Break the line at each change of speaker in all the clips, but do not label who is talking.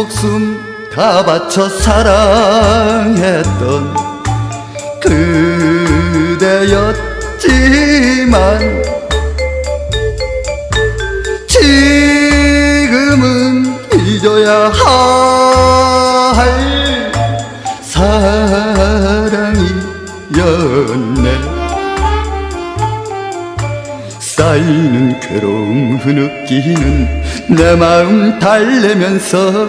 목숨 다 바쳐 사랑했던 그대였지만 지금은 잊어야 할 사랑이었네. 쌓이는 괴로움 흐느끼는 내 마음 달래면서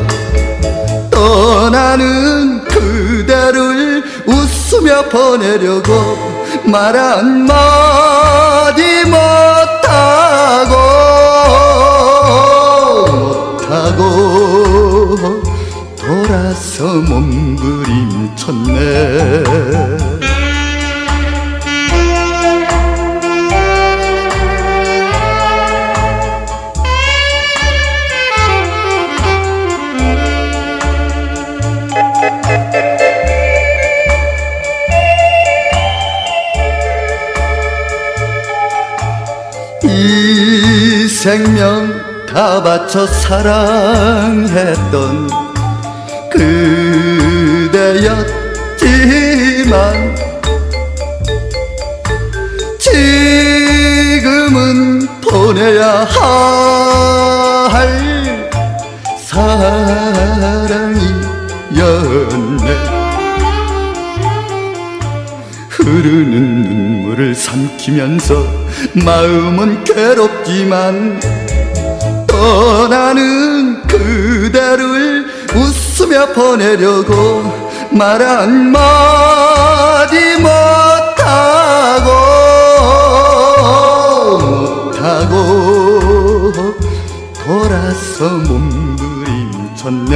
떠나는 그대를 웃으며 보내려고 말 한마디 못하고 못하고 돌아서 몸부림쳤네 이 생명 다 바쳐 사랑했던 그대였지만 지금은 보내야 할 사랑이었네 흐르는 눈물을 삼키면서 마음은 괴롭지만 떠나는 그대를 웃으며 보내려고 말 한마디 못하고 못하고 돌아서 몸부림쳤네